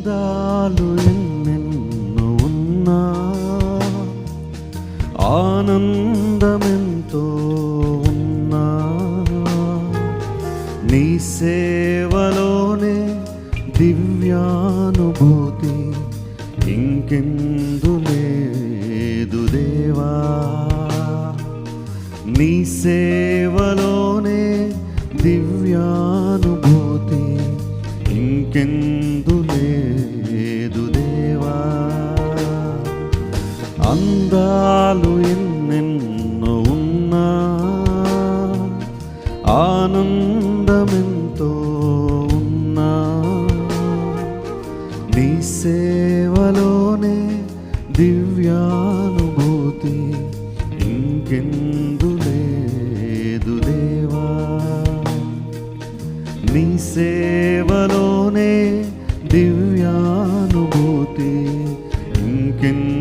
అందాలు ఎన్నెన్నో ఉన్నా ఆనందమెంతో ఉన్నా. నీ సేవలోనే దివ్యానుభూతి ఇంకెందు లేదు దేవా. నీ సేవలోనే దివ్యానుభూతి ఇంకెందు లేదు అందాలు ఎన్నెన్ను ఉన్నా ఆనందమెంతో ఉన్నా. నీ సేవలోనే దివ్యానుభూతి ఇంకెందు లేదు దేవా. నీ సేవలోనే దివ్యానుభూతి ఇంకెందు